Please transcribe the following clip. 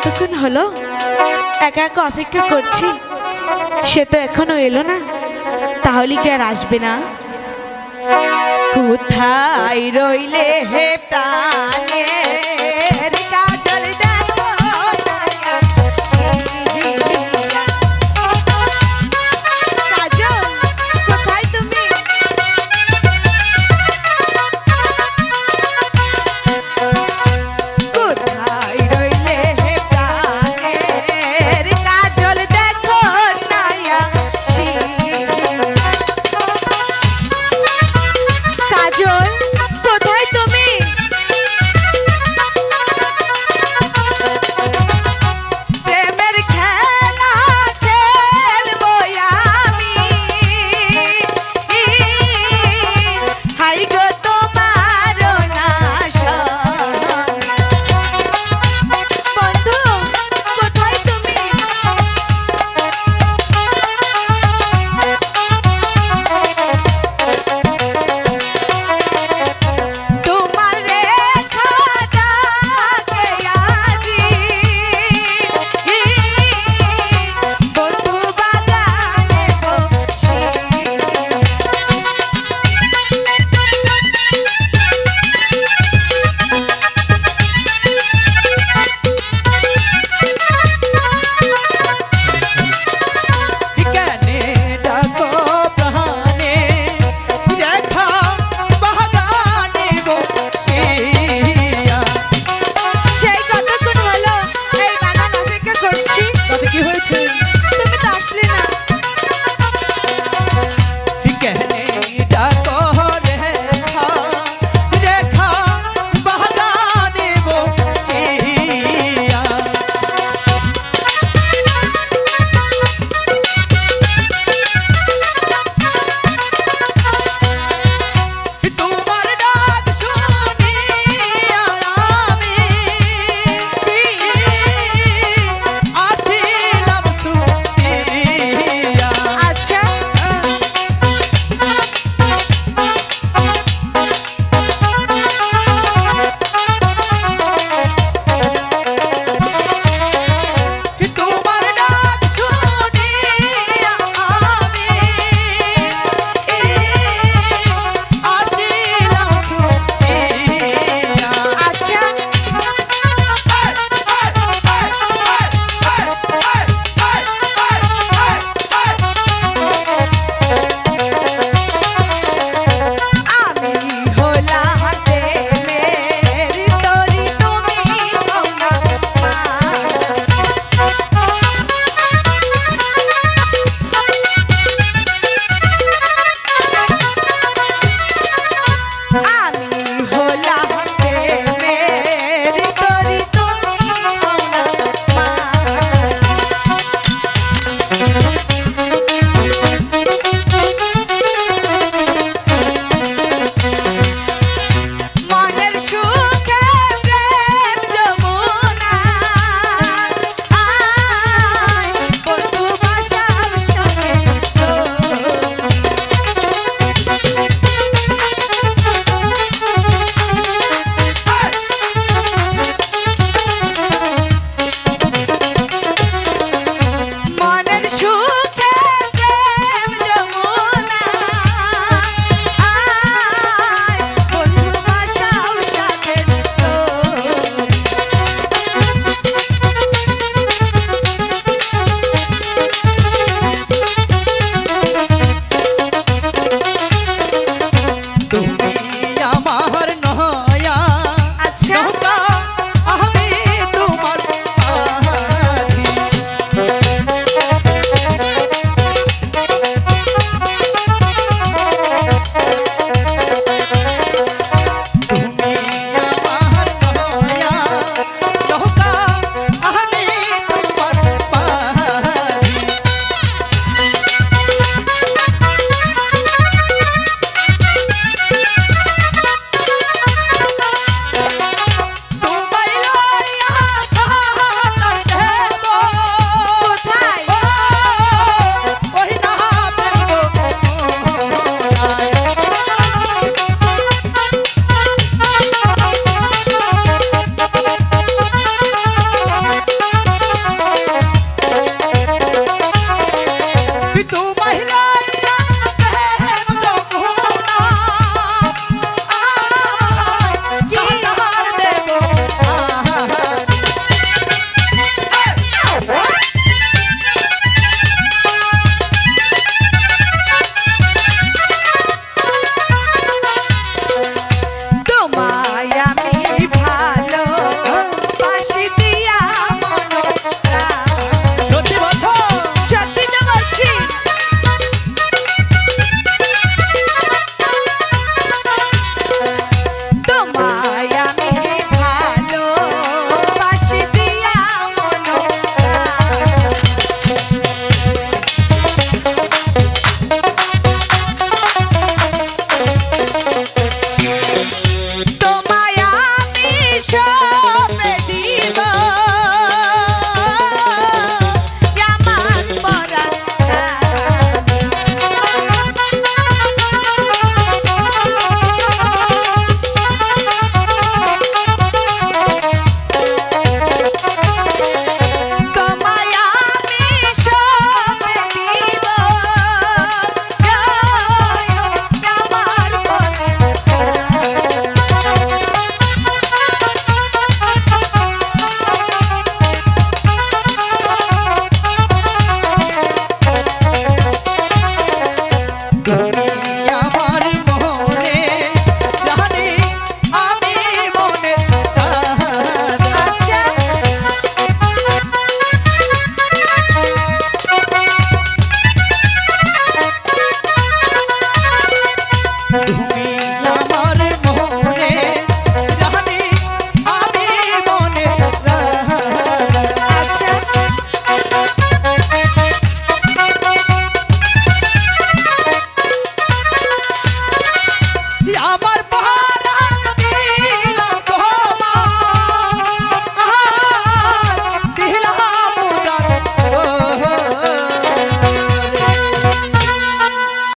কতক্ষণ হলো? একা একা অপেক্ষা করছি। সে তো এখনও এলো না। তাহলে কি আর আসবে না? কোথায় রইলে হে প্রাণে?